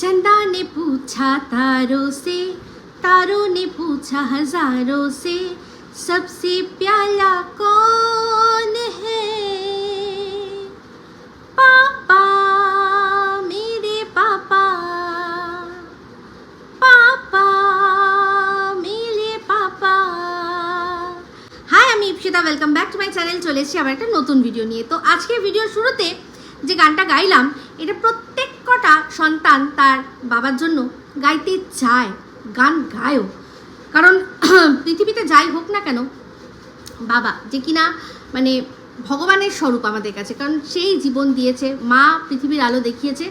चंदा ने पूछा तारों से तारों ने पूछा हजारों से सबसे प्याला कौन है पापा मेरे पापा পাপা মিলে পাপা হাই আমি Ipsita welcome back to my channel চলে এসেছি আবার একটা নতুন ভিডিও নিয়ে তো আজকে ভিডিওর শুরুতে যে গানটা গাইলাম এটা প্রত্যেক কটা সন্তান তার বাবার জন্য গাইতে চায়, গান গায়ও। কারণ পৃথিবীতে যাই হোক না কেন, বাবা যে কিনা মানে ভগবানের স্বরূপ আমাদের কাছে। কারণ সেই জীবন দিয়েছে, মা পৃথিবীর আলো দেখিয়েছে।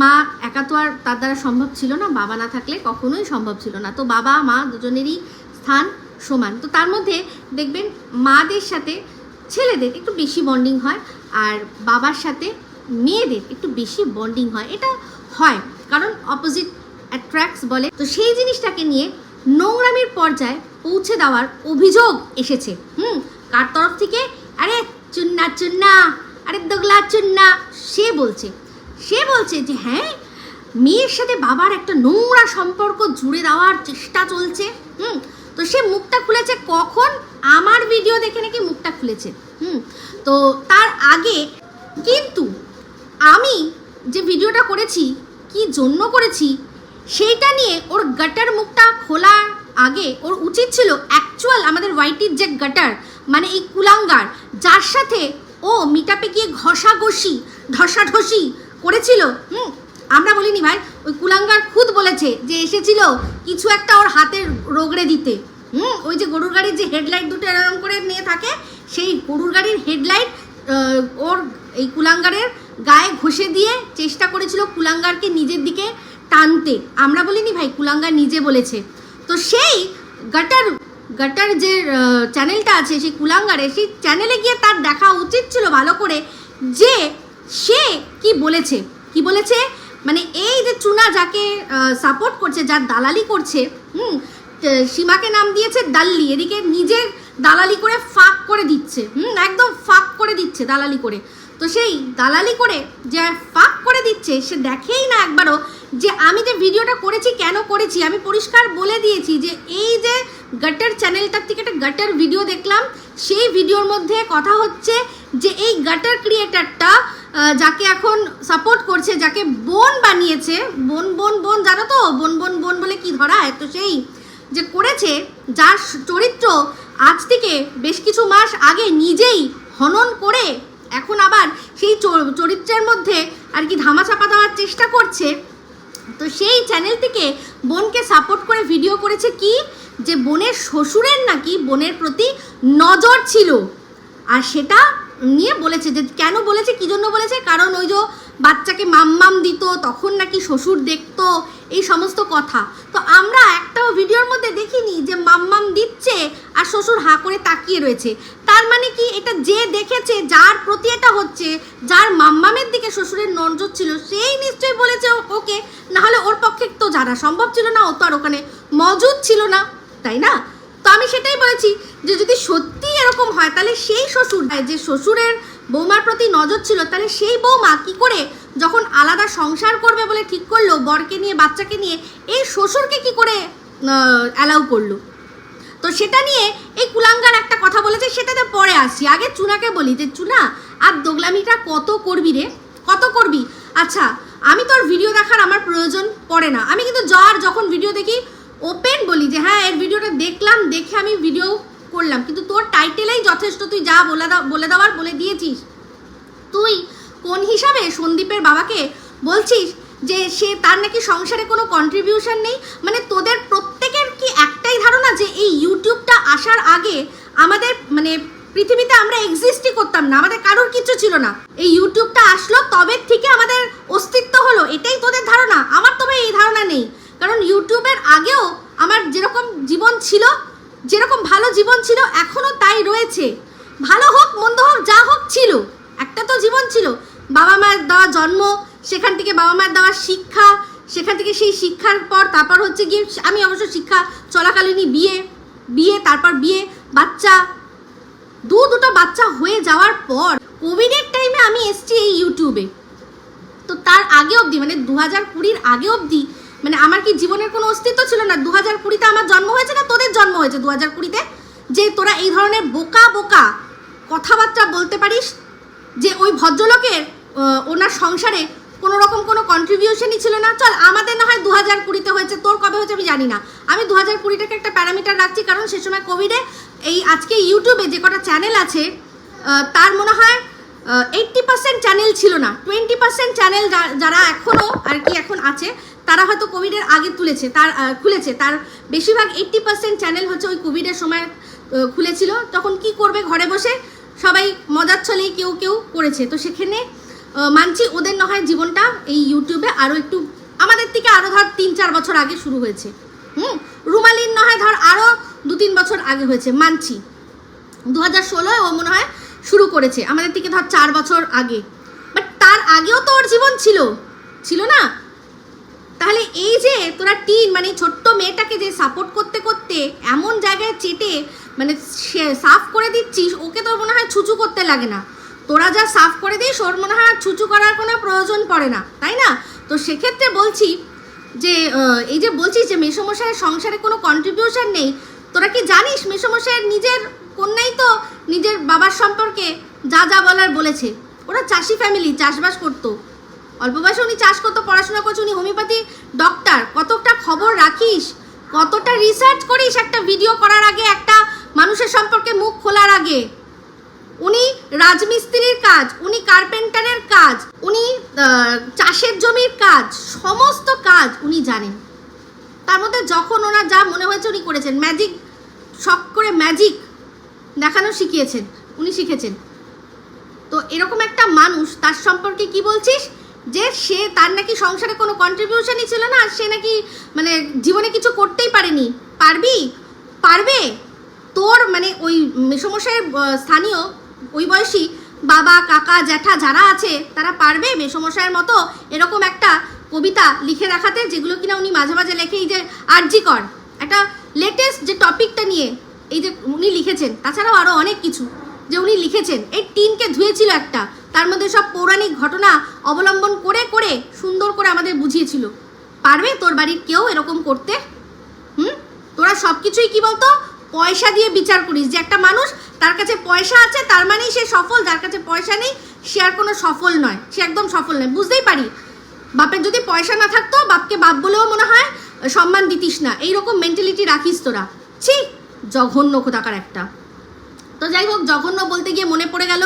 মা একা তো আর তার দ্বারা সম্ভব ছিল না, বাবা না থাকলে কখনোই সম্ভব ছিল না। তো বাবা, মা দুজনেরই স্থান সমান। তো তার মধ্যে দেখবেন মাদের সাথে ছেলেদের একটু বেশি বন্ডিং হয়, আর বাবার সাথে মেয়েদের একটু বেশি বন্ডিং হয়। এটা হয়, কারণ অপোজিট অ্যাট্রাক্টস বলে। তো সেই জিনিসটাকে নিয়ে নোংরামির পর্যায়ে পৌঁছে দেওয়ার অভিযোগ এসেছে। হুম, কার তরফ থেকে? আরে, চুন্না চুন্না, আরে, দোগলা চুন্না, সে বলছে। সে বলছে যে হ্যাঁ মেয়ের সাথে বাবার একটা নোংরা সম্পর্ক জুড়ে দেওয়ার চেষ্টা চলছে। হুম, তো সে মুখটা খুলেছে কখন? আমার ভিডিও দেখে নাকি মুখটা খুলেছে। হুম, তো তার আগে কিন্তু আমি যে ভিডিওটা করেছি, কি জন্য করেছি, সেইটা নিয়ে ওর গাটার মুখটা খোলার আগে ওর উচিত ছিল অ্যাকচুয়াল আমাদের হোয়াইটির যে গাটার মানে এই কুলাঙ্গার, যার সাথে ও মিটাপে গিয়ে ঘষা ঘষাঘষি, ঢসাঢসি করেছিল, হুম? আমরা বলিনি ভাই, ওই কুলাঙ্গার খুদ বলেছে যে এসেছিল কিছু একটা ওর হাতের রোগড়ে দিতে, হুম? ওই যে গরুর গাড়ির যে হেডলাইট দুটো এরকম করে নিয়ে থাকে, সেই গরুর গাড়ির হেডলাইট ওর এই কুলাঙ্গারের গায়ে ঘষে দিয়ে চেষ্টা করেছিল কুলাঙ্গারকে নিজের দিকে টানতে। আমরা বলিনি ভাই, কুলাঙ্গার নিজে বলেছে। তো সেই গাটার গাটার যে চ্যানেলটা আছে, সেই কুলাঙ্গারে, সেই চ্যানেলে গিয়ে তার দেখা উচিত ছিল ভালো করে যে সে কি বলেছে। কি বলেছে? মানে এই যে চুনা যাকে সাপোর্ট করছে, যার দালালি করছে, হুম সীমাকে নাম দিয়েছে দাল্লি, এদিকে নিজের দালালি করে ফাঁক করে দিচ্ছে। হুম, একদম ফাঁক করে দিচ্ছে দালালি করে। তো সেই দালালি করে যে ফাঁক করে দিচ্ছে, সে দেখেই না একবারও যে আমি যে ভিডিওটা করেছি, কেন করেছি? আমি পরিষ্কার বলে দিয়েছি যে এই যে গাটার চ্যানেলটার থেকে একটা গাটার ভিডিও দেখলাম, সেই ভিডিওর মধ্যে কথা হচ্ছে যে এই গাটার ক্রিয়েটারটা যাকে এখন সাপোর্ট করছে, যাকে বোন বানিয়েছে, বোন বোন বোন, জানো তো? বোন বোন বোন বলে কি হয় তো সেই যে করেছে, যার চরিত্র আজ থেকে বেশ কিছু মাস আগে নিজেই হনন করে এখন আবার সেই চরিত্রের মধ্যে আর কি ধামাচাপা দেওয়ার চেষ্টা করছে। তো সেই চ্যানেল থেকে বোনকে সাপোর্ট করে ভিডিও করেছে কি? যে বোনের শ্বশুরের নাকি বোনের প্রতি নজর ছিল। আর সেটা নিয়ে বলেছে যে কেন বলেছে, কি জন্য বলেছে? কারণ ওই যে বাচ্চাকে মাম্মাম দিত, তখন নাকি শ্বশুর দেখতো, এই সমস্ত কথা। তো আমরা একটাও ভিডিওর মধ্যে দেখিনি যে মাম্মাম দিচ্ছে শ্বশুর হাঁ করে তাকিয়ে রয়েছে। তার মানে কি? এটা যে দেখেছে, যার প্রতি এটা হচ্ছে, যার মাম্মামের দিকে শ্বশুরের নজর ছিল, সেই নিশ্চয়ই বলেছে ওকে। নাহলে ওর পক্ষে তো জানা সম্ভব ছিল না, ও তো আর ওখানে মজুদ ছিল না, তাই না? তো আমি সেটাই বলেছি যে যদি সত্যি এরকম হয়, তাহলে সেই শ্বশুর, যে শ্বশুরের বৌমার প্রতি নজর ছিল, তাহলে সেই বৌমা কি করে যখন আলাদা সংসার করবে বলে ঠিক করল, বরকে নিয়ে, বাচ্চাকে নিয়ে, এই শ্বশুরকে কি করে অ্যালাউ করল? তো সেটা নিয়ে এই কুলাঙ্গার একটা কথা বলেছে সেটাতে পরে আসি আগে চুনাকে বলি যে, চুনা, আর দোগলামিটা কত করবি রে? কত করবি? আচ্ছা আমি তোর ভিডিও দেখার আমার প্রয়োজন পড়ে না। আমি কিন্তু যার যখন ভিডিও দেখি, ওপেন বলি যে হ্যাঁ এর ভিডিওটা দেখলাম, দেখে আমি ভিডিও করলাম। কিন্তু তোর টাইটেলেই যথেষ্ট। তুই যা বলে বলে দেওয়ার বলে দিয়েছিস। তুই কোন হিসাবে সন্দীপের বাবাকে বলছিস যে, সে তার নাকি সংসারে কোনো কন্ট্রিবিউশন নেই? মানে তোদের প্রত্যেকের কি একটাই ধারণা যে এই ইউটিউবটা আসার আগে আমাদের মানে পৃথিবীতে আমরা এক্সিস্টই করতাম না, আমাদের কারোর কিছু ছিল না। এই ইউটিউবটা আসলো, তবে থেকে আমাদের অস্তিত্ব হলো, এটাই তোদের ধারণা। আমার তবে এই ধারণা নেই। কারণ ইউটিউবের আগেও আমার যেরকম জীবন ছিল, যেরকম ভালো জীবন ছিল এখনও তাই রয়েছে। ভালো হোক, মন্দ হোক, যা হোক ছিল, একটা তো জীবন ছিল। বাবা মায়ের দেওয়া জন্ম, সেখান থেকে বাবা মায়ের দেওয়া শিক্ষা সেখান থেকে সেই শিক্ষার পর তারপর হচ্ছে গিয়ে আমি অবশ্য শিক্ষা চলাকালীনই বিয়ে বিয়ে, তারপর বিয়ে, বাচ্চা। দু দুটো বাচ্চা হয়ে যাওয়ার পর কোভিডের টাইমে আমি এসছি এই ইউটিউবে তো তার আগে অবধি মানে দু হাজার কুড়ির আগে অবধি মানে আমার কি জীবনের কোনো অস্তিত্ব ছিল না? দু হাজার কুড়িতে আমার জন্ম হয়েছে না তোদের জন্ম হয়েছে দু হাজার কুড়িতে? যে তোরা এই ধরনের বোকা বোকা কথাবার্তা বলতে পারিস, যে ওই ভদ্রলোকের ওনার সংসারে কোনো রকম কোনো কন্ট্রিবিউশনই ছিল না। চল, আমাদের না হয় দু হাজার কুড়িতে হয়েছে। তোর কবে হয়েছে আমি জানি না। আমি দু হাজার কুড়িটাকে একটা প্যারামিটার রাখছি কারণ সে সময় কোভিডে এই আজকে ইউটিউবে যে কটা চ্যানেল আছে তার মনে হয় এইট্টি পার্সেন্ট চ্যানেল ছিল না। টোয়েন্টি পার্সেন্ট চ্যানেল যারা এখনও আর কি এখন আছে, তারা হয়তো কোভিডের আগে তুলেছে। তার খুলেছে। তার বেশিরভাগ এইট্টি পার্সেন্ট চ্যানেল হচ্ছে ওই কোভিডের সময় খুলেছিল। তখন কি করবে ঘরে বসে? সবাই মজার ছলেই কেউ কেউ করেছে। তো সেখানে মানছি ওদের না হয় জীবনটা এই ইউটিউবে আরও একটু আমাদের থেকে আরও ধর তিন চার বছর আগে শুরু হয়েছে। হুম? রুমালির না হয় ধর আরও দু তিন বছর আগে হয়েছে, মানছি। দু হাজার ষোলোয় ও মনে হয় শুরু করেছে, আমাদের থেকে ধর চার বছর আগে। বাট তার আগেও তো ওর জীবন ছিল। ছিল না? তাহলে এই যে তোরা টিন মানে ছোট্ট মেয়েটাকে যে সাপোর্ট করতে করতে এমন জায়গায় চেটে মানে সে- সাফ করে দিচ্ছিস, ওকে তোর মনে হয় ছুচু করতে লাগে না। তোরা যা সাফ করে দিস, ওর মনে হয় ছুচু করার কোনো প্রয়োজন পড়ে না, তাই না? তো সেক্ষেত্রে বলছি যে এই যে বলছিস যে মেসমশাইয়ের সংসারে কোনো কন্ট্রিবিউশন নেই, তোরা কি জানিস মেসমশাইয়ের নিজের কন্যাই তো নিজের বাবার সম্পর্কে যা যা বলার বলেছে? ওরা চাষি ফ্যামিলি চাষবাস করতো। অল্প বয়সে উনি চাষ করতো, পড়াশোনা করছে, উনি হোমিওপ্যাথি ডক্টর কতটা খবর রাখিস, কতটা রিসার্চ করিস একটা ভিডিও করার আগে, একটা মানুষের সম্পর্কে মুখ খোলার আগে। উনি রাজমিস্ত্রির কাজ, উনি কার্পেন্টারের কাজ, উনি চাষের জমির কাজ, সমস্ত কাজ উনি জানেন। তার মধ্যে যখন ওনার যা মনে হয়েছে উনি করেছেন। ম্যাজিক শখ করে ম্যাজিক দেখানো শিখিয়েছেন, উনি শিখেছেন। তো এরকম একটা মানুষ, তার সম্পর্কে কি বলছিস? যে সে তার নাকি সংসারে কোনো কন্ট্রিবিউশনই ছিল না, আর সে নাকি মানে জীবনে কিছু করতেই পারেনি। পারবি? পারবে? তোর মানে ওই মেসমশাইয়ের স্থানীয় ওই বয়সী বাবা, কাকা, জ্যাঠা যারা আছে, তারা পারবে মেসমশায়ের মতো এরকম একটা কবিতা লিখে রাখাতে যেগুলো কিনা উনি মাঝে মাঝে লেখে এই যে আরজি কর। একটা লেটেস্ট যে টপিকটা নিয়ে এই যে উনি লিখেছেন, তাছাড়াও আরও অনেক কিছু যে উনি লিখেছেন। এই টিনকে ধুয়েছিল একটা, তার মধ্যে সব পৌরাণিক ঘটনা অবলম্বন করে করে সুন্দর করে আমাদের বুঝিয়েছিল। পারবে তোর বাড়ির কেউ এরকম করতে? হুম? তোরা সব কিছুই কি বলতো? পয়সা দিয়ে বিচার করিস। যে একটা মানুষ তার কাছে পয়সা আছে, তার মানেই সে সফল, যার কাছে পয়সা নেই, সে আর কোনো সফল নয়। সে একদম সফল নয়। বুঝতেই পারি? বাপের যদি পয়সা না থাকতো, বাপকে বাপ বলেও মনে হয় সম্মান দিতিস না। এইরকম মেন্টালিটি রাখিস তোরা। ছি, জঘন্য কোথাকার একটা। তো যাই হোক, জঘন্য বলতে গিয়ে মনে পড়ে গেল,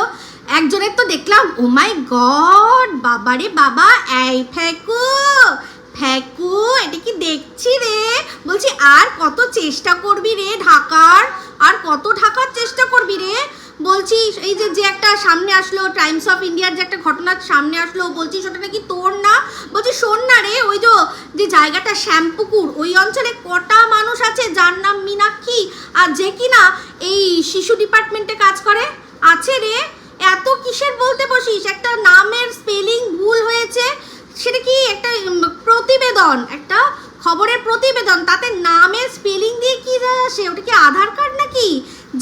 একজনের তো দেখলাম, ও মাই গড, বাবারে বাবা, এই ফেকু এটা কি দেখছি রে বলছি আর কত চেষ্টা করবি রে ঢাকার? আর কত ঢাকার চেষ্টা করবি রে? বলছি এই যে যে একটা সামনে আসলো টাইমস অফ ইন্ডিয়ার যে একটা ঘটনা সামনে আসলো, বলছিস ওটা নাকি তোর না? বলছি, শোন না রে, ওই যে যে জায়গাটা শ্যামপুকুর, ওই অঞ্চলে কটা মানুষ আছে যার নাম মীনাক্ষী? আর যে কিনা এই শিশু ডিপার্টমেন্টে কাজ করে? আছে রে। এত কিসের বলতে বসিস? একটা নামের স্পেলিং ভুল হয়েছে। সেটা কি একটা প্রতিবেদন? একটা খবরের প্রতিবেদন, তাতে নামের স্পেলিং দিয়ে কি যায় আসে? ওটা কি আধার কার্ড নাকি?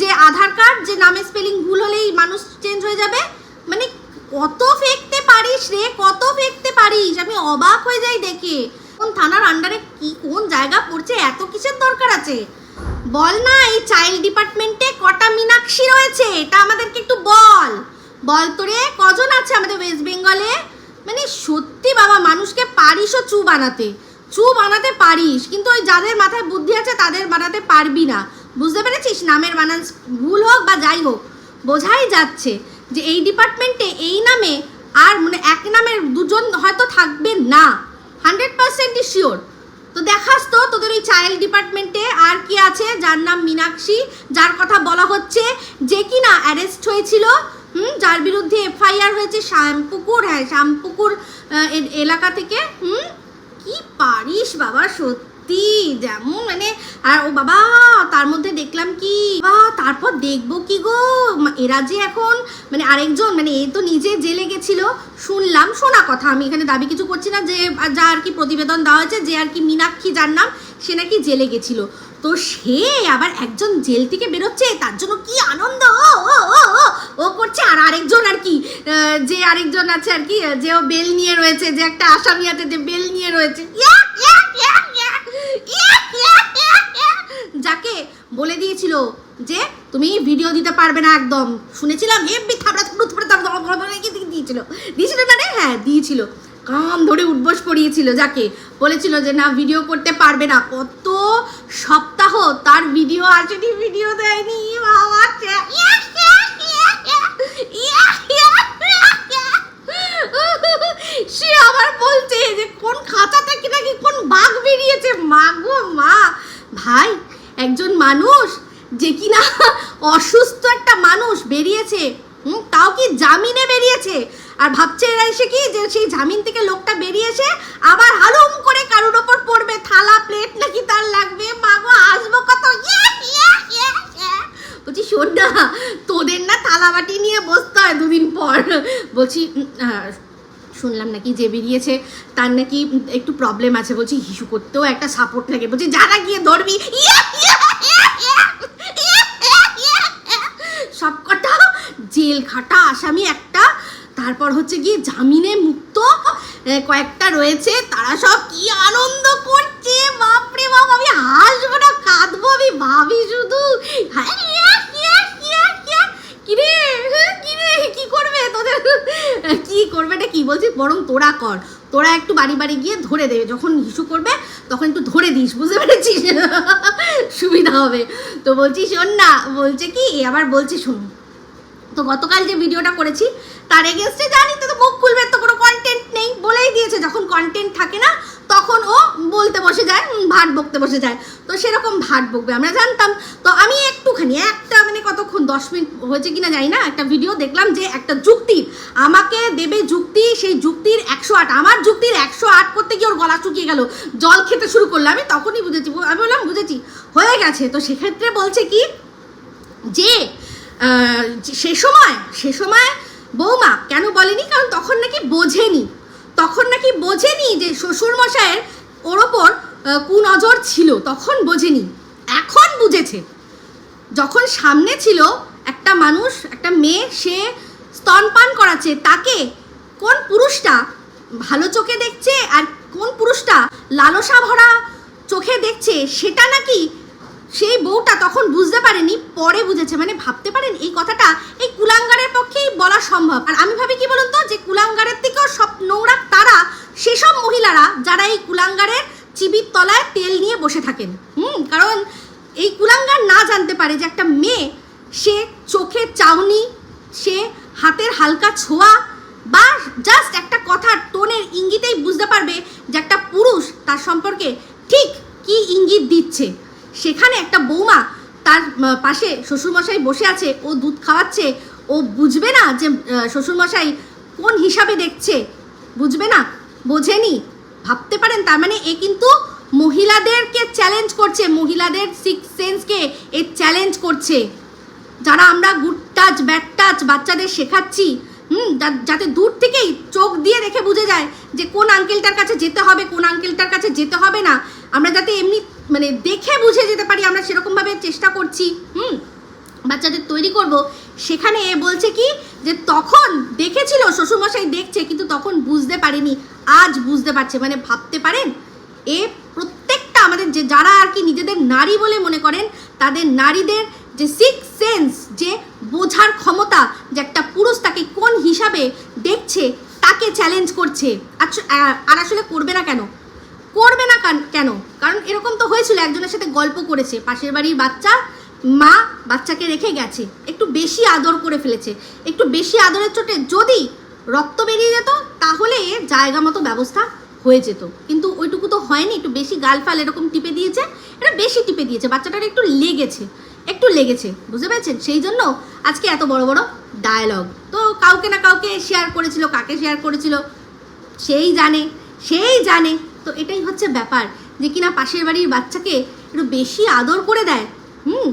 যে আধার কার্ড, যে নামের স্পেলিং ভুল হলেই মানুষ চেঞ্জ হয়ে যাবে? মানে কত ফেকতে পারিস রে, কত ফেকতে পারিস? আমি অবাক হয়ে যাই দেখে। কোন থানার আন্ডারে কি, কোন জায়গা পড়ছে, এত কিসের দরকার আছে? বল না, এই চাইল্ড ডিপার্টমেন্টে কটা মীনাক্ষী রয়েছে, এটা আমাদেরকে একটু বল। বল তো রে, কজন আছে আমাদের ওয়েস্ট বেঙ্গলে মানে সত্যি বাবা, মানুষকে পারিসও চু বানাতে চু বানাতে পারিস, কিন্তু ওই যাদের মাথায় বুদ্ধি আছে তাদের বানাতে পারবি না। বুঝতে পেরেছিস? নামের বানান ভুল হোক বা যাই হোক, বোঝাই যাচ্ছে যে এই ডিপার্টমেন্টে এই নামে আর মানে এক নামের দুজন হয়তো থাকবে না। হান্ড্রেড পার্সেন্টই শিওর তো দেখাস তো তোদের ওই চাইল্ড ডিপার্টমেন্টে আর কি আছে? যার নাম মীনাক্ষী, যার কথা বলা হচ্ছে যে কি না অ্যারেস্ট হয়েছিল। হুম, যার বিরুদ্ধে এফআইআর হয়েছে শ্যামপুকুর হ্যাঁ শ্যামপুকুর এলাকা থেকে। হুম কি পারিস বাবা, সত্যি যেমন মানে আর ও বাবা, তার মধ্যে দেখলাম কি বা তারপর দেখব কি গো? এরা যে এখন মানে আরেকজন মানে এ তো নিজে জেলে গেছিল। শুনলাম, শোনা কথা, আমি এখানে দাবি কিছু করছি না যে যা আর কি প্রতিবেদন দেওয়া হয়েছে, যে আর কি মীনাক্ষী যার নাম, সে নাকি জেলে গেছিল। তো সে আবার একজন জেল থেকে বেরোচ্ছে তার জন্য কি আনন্দ? ও, করছে। আর আরেকজন আর কি যে আরেকজন আছে আর কি যে ও বেল নিয়ে রয়েছে যে একটা আসামি আছে যে বেল নিয়ে রয়েছে। যাকে বলে দিয়েছিল যে তুমি ভিডিও দিতে পারবে না একদম। শুনেছিলাম হেব্বি থাবড়া থাবড়া থাবড়া দিয়েছিল। দিয়েছিল না রে হ্যাঁ দিয়েছিল। কাম ধরে উঠবস করিয়েছিল যাকে। বলেছিল যে না ভিডিও করতে পারবে না। কত সপ্তাহ তার ভিডিও আসেনি ভিডিও দেয়নি বাবা। সে আবার বলছে যে, কোন খাঁচা থেকে নাকি কোন বাঘ বেরিয়েছে মা গো, মা ভাই, একজন মানুষ যে কিনা অসুস্থ একটা মানুষ বেরিয়েছে হুম, তাও কি জামিনে বেরিয়েছে? আর ভাবছে এরা এসে কি যে সেই জামিন থেকে লোকটা বেরিয়েছে আবার হালুম করে কারোর ওপর পড়বে? থালা প্লেট নাকি তার লাগবে? মাগো আসব কত। বলছি শোন না তোদের না থালা বাটি নিয়ে বসতে হয় দুদিন পর। বলছি শুনলাম নাকি যে বেরিয়েছে তার নাকি একটু প্রবলেম আছে। বলছি হিসু করতেও একটা সাপোর্ট লাগে। বলছি যারা গিয়ে ধরবি। ইয়া, ইয়া, ইয়া, ইয়া, ইয়া, ইয়া। সবকটা জেল খাটা আসামি একটা তারপর হচ্ছে গিয়ে জামিনে মুক্ত কয়েকটা রয়েছে তারা সব কি আনন্দ করছে? বাপরে বাপ আমি হাসবো না কাঁদবো আমি ভাবি শুধু। কিরে হ্যাঁ, কিরে কি করবে তোদের? কি করবে এটা কি বলছি বরং তোরা কর। তোরা একটু বাড়ি বাড়ি গিয়ে ধরে দেবে যখন ইস্যু করবে তখন একটু ধরে দিস বুঝতে পেরেছিস? সুবিধা হবে। তো বলছি শোন না বলছে কি আবার বলছি শোন তো গতকাল যে ভিডিওটা করেছি, তার এগেনস্টে জানি তো মুখ খুলবে তো, কোনো কন্টেন্ট নেই। বলেই দিয়েছে, যখন কন্টেন্ট থাকে না, তখন ও বলতে বসে যায় ভাট বকতে বসে যায়। তো সেরকম ভাট বকবে, আমরা জানতাম। তো আমি একটুখানি, একটা মানে কতক্ষণ, দশ মিনিট হয়েছে কিনা জানি না, একটা ভিডিও দেখলাম যে একটা যুক্তির আমাকে দেবে যুক্তি, সেই যুক্তির একশো আট, আমার যুক্তির একশো আট করতে গিয়ে ওর গলা শুকিয়ে গেল, জল খেতে শুরু করল, আমি তখনই বুঝেছি আমি বললাম, বুঝেছি, হয়ে গেছে। তো সেক্ষেত্রে বলছে কি, যে সে সময় সে সময় বৌমা কেন বলেনি? কারণ তখন নাকি বোঝেনি। তখন নাকি বোঝেনি যে শ্বশুর মশাইয়ের ওর ওপর কুনজর ছিল। তখন বোঝেনি। এখন বুঝেছে। যখন সামনে ছিল একটা মানুষ, একটা মেয়ে, সে স্তনপান করাচ্ছে, তাকে কোন পুরুষটা ভালো চোখে দেখছে আর কোন পুরুষটা লালসা ভরা চোখে দেখছে, সেটা নাকি সেই বউটা তখন বুঝতে পারেনি, পরে বুঝেছে। মানে ভাবতে পারেন, এই কথাটা এই কুলাঙ্গারের পক্ষেই বলা সম্ভব। আর আমি ভাবি কি বলুন তো, যে কুলাঙ্গারের থেকেও সব নোংরা তারা, সেসব মহিলারা যারা এই কুলাঙ্গারের চিবির তলায় তেল নিয়ে বসে থাকেন। হুম, কারণ এই কুলাঙ্গার না জানতে পারে যে একটা মেয়ে, সে চোখের চাউনি, সে হাতের হালকা ছোঁয়া, বা জাস্ট একটা কথার টোনের ইঙ্গিতেই বুঝতে পারবে যে একটা পুরুষ তার সম্পর্কে ঠিক কি ইঙ্গিত দিচ্ছে। সেখানে একটা বৌমা তার পাশে শ্বশুরমশাই বসে আছে, ও দুধ খাওয়াচ্ছে, ও বুঝবে না যে শ্বশুরমশাই কোন হিসাবে দেখছে, বুঝবে না, বোঝেনি, ভাবতে পারেন, তার মানে এ কিন্তু মহিলাদেরকে চ্যালেঞ্জ করছে, মহিলাদের সিক্স সেন্সকে এ চ্যালেঞ্জ করছে। যারা আমরা গুড টাচ ব্যাড টাচ বাচ্চাদের শেখাচ্ছি, হুম যাতে দূর থেকেই চোখ দিয়ে দেখে বুঝে যায় যে কোন আঙ্কেলটার কাছে যেতে হবে, কোন আঙ্কেলটার কাছে যেতে হবে না। আমরা যাতে এমনি মানে দেখে বুঝে যেতে পারি, আমরা সেরকমভাবে চেষ্টা করছি, হুম? বাচ্চাদের তৈরি করব। সেখানে এ বলছে কি যে তখন দেখেছিল, শ্বশুরমশাই দেখছে, কিন্তু তখন বুঝতে পারেনি, আজ বুঝতে পারছে। মানে ভাবতে পারেন, এ প্রত্যেকটা আমাদের যে, যারা আর কি নিজেদের নারী বলে মনে করেন, তাদের নারীদের যে সিক্স সেন্স যে বোঝার ক্ষমতা, যে একটা পুরুষ তাকে কোন হিসাবে দেখছে, তাকে চ্যালেঞ্জ করছে। আর আসলে করবে না কেন? করবে না কান- কারণ এরকম তো হয়েছিল, একজনের সাথে গল্প করেছে। পাশের বাড়ির বাচ্চা, মা বাচ্চাকে রেখে গেছে। একটু বেশি আদর করে ফেলেছে। একটু বেশি আদরের চোটে যদি রক্ত বেরিয়ে যেত, তাহলে জায়গা মতো ব্যবস্থা হয়ে যেত। কিন্তু ওইটুকু তো হয়নি, একটু বেশি গাল ফাল এরকম টিপে দিয়েছে। এটা বেশি টিপে দিয়েছে, বাচ্চাটার একটু লেগেছে একটু লেগেছে, বুঝতে পেরেছেন? সেই জন্য আজকে এত বড় বড় ডায়লগ তো কাউকে না কাউকে শেয়ার করেছিল, কাকে শেয়ার করেছিল? সেই জানে সেই জানে। তো এটাই হচ্ছে ব্যাপার যে কিনা পাশের বাড়ির বাচ্চাকে একটু বেশি আদর করে দেয়, হুম?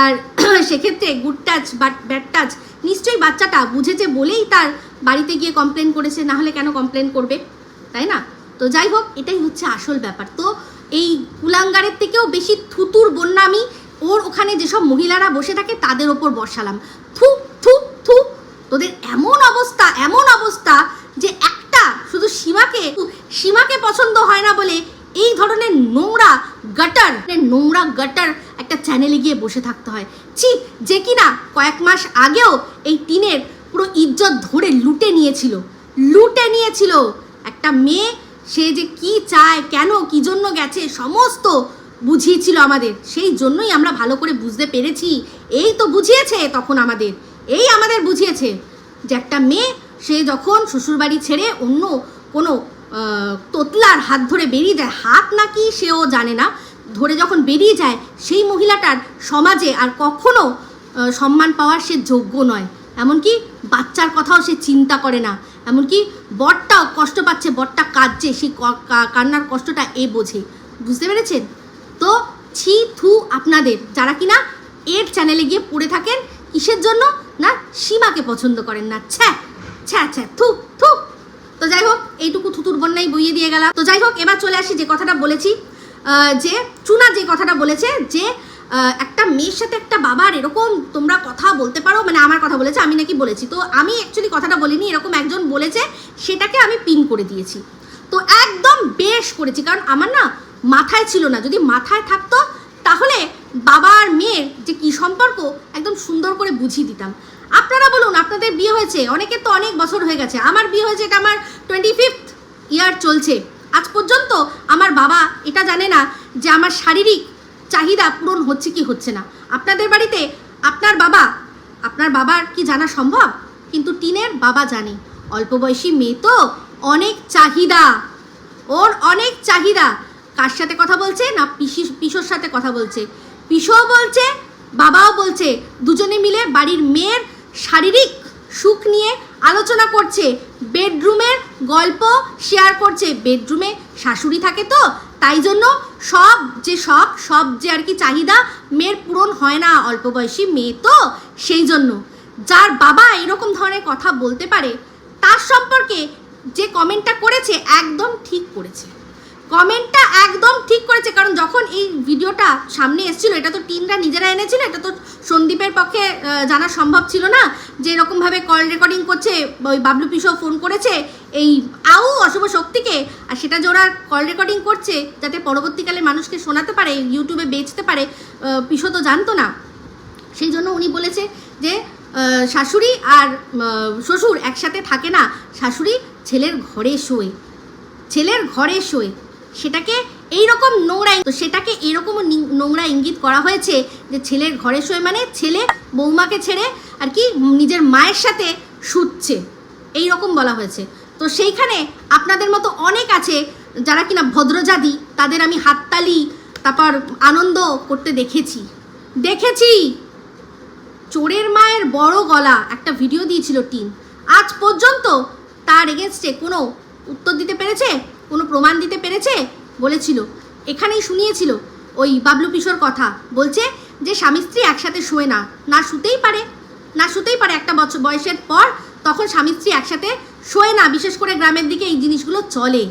আর সেক্ষেত্রে good touch but bad touch নিশ্চয়ই বাচ্চাটা বুঝেছে বলেই তার বাড়িতে গিয়ে কমপ্লেন করেছে, না হলে কেন কমপ্লেন করবে, তাই না? তো যাই হোক, এটাই হচ্ছে আসল ব্যাপার। তো এই কুলাঙ্গারের থেকেও বেশি থুতুর বন্যা আমি ওর ওখানে যেসব মহিলারা বসে থাকে তাদের ওপর বসালাম থু থু থু। তোদের এমন অবস্থা এমন অবস্থা যে একটা শুধু সীমাকে সীমাকে পছন্দ হয় না বলে এই ধরনের নোংরা গাটার নোংরা গাটার একটা চ্যানেলে গিয়ে বসে থাকতে হয়। ছি, যে কিনা কয়েক মাস আগেও এই টিনের পুরো ইজ্জত ধরে লুটে নিয়েছিল। লুটে নিয়েছিল। একটা মেয়ে, সে যে কি চায়, কেন, কি জন্য গেছে, সমস্ত বুঝিয়েছিল আমাদের। সেই জন্যই আমরা ভালো করে বুঝতে পেরেছি। এই তো বুঝিয়েছে তখন আমাদের। এই আমাদের বুঝিয়েছে যে একটা মেয়ে, সে যখন শ্বশুরবাড়ি ছেড়ে অন্য কোনো তোতলার হাত ধরে বেরিয়ে যায়। হাত নাকি সেও জানে না। ধরে যখন বেরিয়ে যায়, সেই মহিলাটার সমাজে আর কখনো সম্মান পাওয়ার সে যোগ্য নয়। এমনকি বাচ্চার কথাও সে চিন্তা করে না। এমনকি বরটাও কষ্ট পাচ্ছে, বরটা কাঁদছে সেই কান্নার কষ্টটা এ বোঝে। বুঝতে পেরেছেন? তো ছি থু আপনাদের, যারা কিনা এর চ্যানেলে গিয়ে পড়ে থাকেন, কিসের জন্য? না, সীমাকে পছন্দ করেন না। ছ্যা ছ্যা ছ্যা, থু থু। তো যাই হোক, এইটুকু থুতুর বন্যাই বইয়ে দিয়ে গেলাম। তো যাই হোক, এবার চলে আসি যে কথাটা বলেছি যে চুনা যে কথাটা বলেছে, যে একটা মেয়ের সাথে একটা বাবার এরকম তোমরা কথা বলতে পারো মানে আমার কথা বলেছে, আমি নাকি বলেছি। তো আমি অ্যাকচুয়ালি কথাটা বলিনি, এরকম একজন বলেছে, সেটাকে আমি পিন করে দিয়েছি। তো একদম বেশ করেছি, কারণ আমার না মাথায় ছিল না। যদি মাথায় থাকতো, তাহলে বাবা আর মেয়ের যে কি সম্পর্ক, একদম সুন্দর করে বুঝিয়ে দিতাম। আপনারা বলুন, আপনাদের বিয়ে হয়েছে, অনেকের তো অনেক বছর হয়ে গেছে। আমার বিয়ে হয়েছে এটা আমার টোয়েন্টি ফিফথ ইয়ার চলছে। আজ পর্যন্ত আমার বাবা এটা জানে না যে আমার শারীরিক চাহিদা পূরণ হচ্ছে কি হচ্ছে না। আপনাদের বাড়িতে আপনার বাবা, আপনার বাবার কি জানা সম্ভব? কিন্তু টিনের বাবা জানে। অল্প বয়সী মেয়ে তো অনেক চাহিদা। ওর অনেক চাহিদা। কার সাথে কথা বলছে না পিসি, পিসোর সাথে কথা বলছে? পিসোও বলছে, বাবাও বলছে। দুজনে মিলে বাড়ির মেয়ের শারীরিক সুখ নিয়ে আলোচনা করছে। বেডরুমের গল্প শেয়ার করছে। বেডরুমে শাশুড়ি থাকে তো, তাই জন্য সব যে শখ সব যে আর কি চাহিদা মেয়ের পূরণ হয় না, অল্প বয়সী মেয়ে তো, সেই জন্য। যার বাবা এরকম ধরনের কথা বলতে পারে, তার সম্পর্কে যে কমেন্টটা করেছে, একদম ঠিক করেছে। কমেন্টটা একদম ঠিক করেছে, কারণ যখন এই ভিডিওটা সামনে এসেছিল, এটা তো টিনরা নিজেরা এনেছিল, এটা তো সন্দীপের পক্ষে জানা সম্ভব ছিল না যে এরকমভাবে কল রেকর্ডিং করছে, ওই বাবলু পিসো ফোন করেছে, এই আউ অশুভ শক্তিকে, আর সেটা যে ওরা কল রেকর্ডিং করছে, যাতে পরবর্তীকালে মানুষকে শোনাতে পারে ইউটিউবে বেচতে পারে পিসো তো জানতো না। সেই জন্য উনি বলেছে যে শাশুড়ি আর শ্বশুর একসাথে থাকে না, শাশুড়ি ছেলের ঘরে শোয়, ছেলের ঘরে শোয়। সেটাকে এইরকম নোংরা তো সেটাকে এরকম নোংরা ইঙ্গিত করা হয়েছে যে ছেলের ঘরে শোয় মানে ছেলে বৌমাকে ছেড়ে আর কি নিজের মায়ের সাথে শুচ্ছে। এই রকম বলা হয়েছে। তো সেইখানে আপনাদের মতো অনেক আছে যারা কিনা ভদ্রজাতি, তাদের আমি হাততালি, তারপর আনন্দ করতে দেখেছি। দেখেছি! চোরের মায়ের বড় গলা একটা ভিডিও দিয়েছিল টিন আজ পর্যন্ত তার এগেনস্টে কোনো উত্তর দিতে পেরেছে? কোনো প্রমাণ দিতে পেরেছে? বলেছিল। এখানেই শুনিয়েছিল ওই বাবলু কিশোর কথা। বলছে যে স্বামী স্ত্রী একসাথে শোয় না। না শুতেই পারে। না শুতেই পারে একটা বছর বয়সের পর তখন স্বামী স্ত্রী একসাথে শোয় না। বিশেষ করে গ্রামের দিকে এই জিনিসগুলো চলে।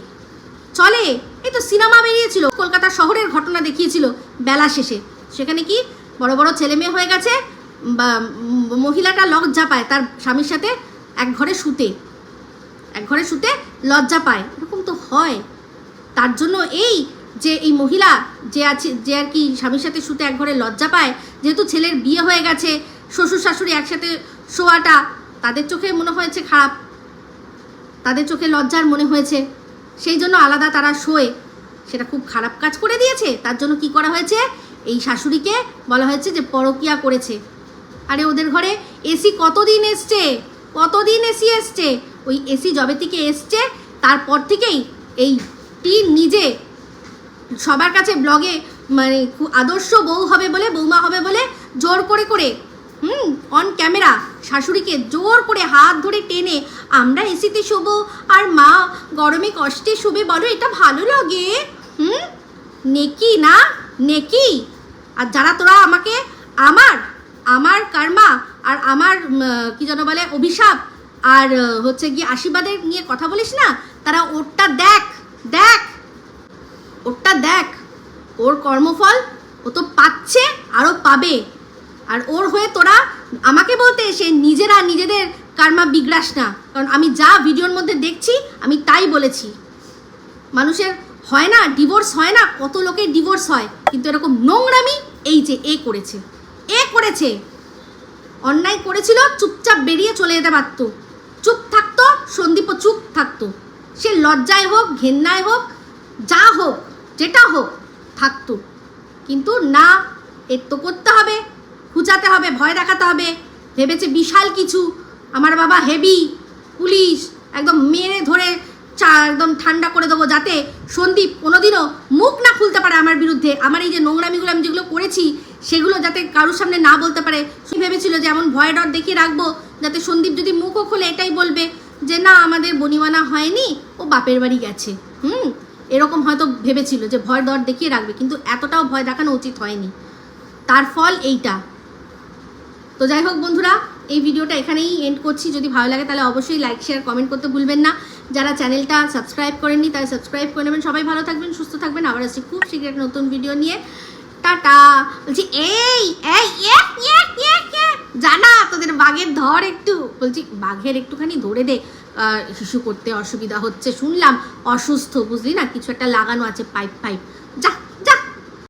চলে? এই তো সিনেমা বেরিয়েছিল। কলকাতা শহরের ঘটনা দেখিয়েছিল বেলা শেষে। সেখানে কি বড় বড় ছেলে মেয়ে হয়ে গেছে বা মহিলাটা লজ্জা পায় তার স্বামীর সাথে এক ঘরে শুতে। এক ঘরে শুতে লজ্জা পায়। হয়। তার জন্য এই যে এই মহিলা যে আছে, যে আর কি স্বামীর সাথে শুতে এক ঘরে লজ্জা পায়, যেহেতু ছেলের বিয়ে হয়ে গেছে, শ্বশুর শাশুড়ি একসাথে শোয়াটা তাদের চোখে মনে হয়েছে খারাপ। তাদের চোখে লজ্জার মনে হয়েছে। সেই জন্য আলাদা তারা শোয়ে। সেটা খুব খারাপ কাজ করে দিয়েছে। তার জন্য কি করা হয়েছে? এই শাশুড়িকে বলা হয়েছে যে পরকিয়া করেছে। আরে ওদের ঘরে এসি কতদিন এসছে? কতদিন এসি এসছে? ওই এসি জবে থেকে এসছে, তারপর থেকেই এই টিন নিজে সবার কাছে ব্লগে মানে আদর্শ বউ হবে বলে বৌমা হবে বলে জোর করে করে, হুম অন ক্যামেরা শাশুড়িকে জোর করে হাত ধরে টেনে, আমরা এসিতে শোবো আর মা গরমে কষ্টে শোবে, বলো এটা ভালো লাগে? হুম, নেকি না, নেকি? আর যারা তোরা আমাকে, আমার আমার কর্মা আর আমার কি যেন বলে, অভিশাপ আর, হচ্ছে গিয়ে আশীর্বাদের নিয়ে কথা বলিস না তারা ওরটা দেখ দেখ, ওরটা দেখ। ওর কর্মফল ও তো পাচ্ছে আরও পাবে। আর ওর হয়ে তোরা আমাকে বলতে এসে নিজেরা নিজেদের কার্মা বিগ্রাস না। কারণ আমি যা ভিডিওর মধ্যে দেখছি, আমি তাই বলেছি। মানুষের হয় না ডিভোর্স হয় না, কত লোকের ডিভোর্স হয়। কিন্তু এরকম নোংরামি এই যে, এ করেছে। এ করেছে। অন্যায় করেছিল, চুপচাপ বেরিয়ে চলে যেতে পারত। চুপ থাকতো, সন্দীপও চুপ থাকতো। সে লজ্জায় হোক, ঘেন্নায় হোক, যা হোক, যেটা হোক থাকতো কিন্তু না এর তো করতে হবে খুঁচাতে হবে, ভয় দেখাতে হবে। ভেবেছে বিশাল কিছু, আমার বাবা হেভি পুলিশ, একদম মেরে ধরে চা, একদম ঠান্ডা করে দেবো যাতে সন্দীপ কোনোদিনও মুখ না খুলতে পারে আমার বিরুদ্ধে। আমার এই যে নোংরামিগুলো আমি যেগুলো করেছি, সেগুলো যাতে কারোর সামনে না বলতে পারে। সে ভেবেছিল যে এমন ভয় ডর দেখিয়ে রাখব, যাতে সন্দীপ যদি মুখও খোলে এটাই বলবে। যে না, আমাদের বনিমানা হয়নি, ও বাপের বাড়ি গেছে। হুম? এরকম হয়তো ভেবেছিল যে ভয় ডর দেখিয়ে রাখবে, কিন্তু এতটাও ভয় দেখানো উচিত হয়নি। তার ফল এইটা। তো যাই হোক বন্ধুরা, এই ভিডিওটা এখানেই এন্ড করছি। যদি ভালো লাগে তাহলে অবশ্যই লাইক শেয়ার কমেন্ট করতে ভুলবেন না। যারা চ্যানেলটা সাবস্ক্রাইব করেননি, তারা সাবস্ক্রাইব করে নেবেন। সবাই ভালো থাকবেন, সুস্থ থাকবেন। আবার আসছি খুব শীঘ্র নতুন ভিডিও নিয়ে। টাটা। বলছি এই এই এ, এ, এ, এ, জানা তোদের বাঘের ধর একটু। বলছি বাঘের একটুখানি ধরে দে। শিশু করতে অসুবিধা হচ্ছে শুনলাম অসুস্থ বুঝলি না? কিছু একটা লাগানো আছে পাইপ পাইপ। যা যা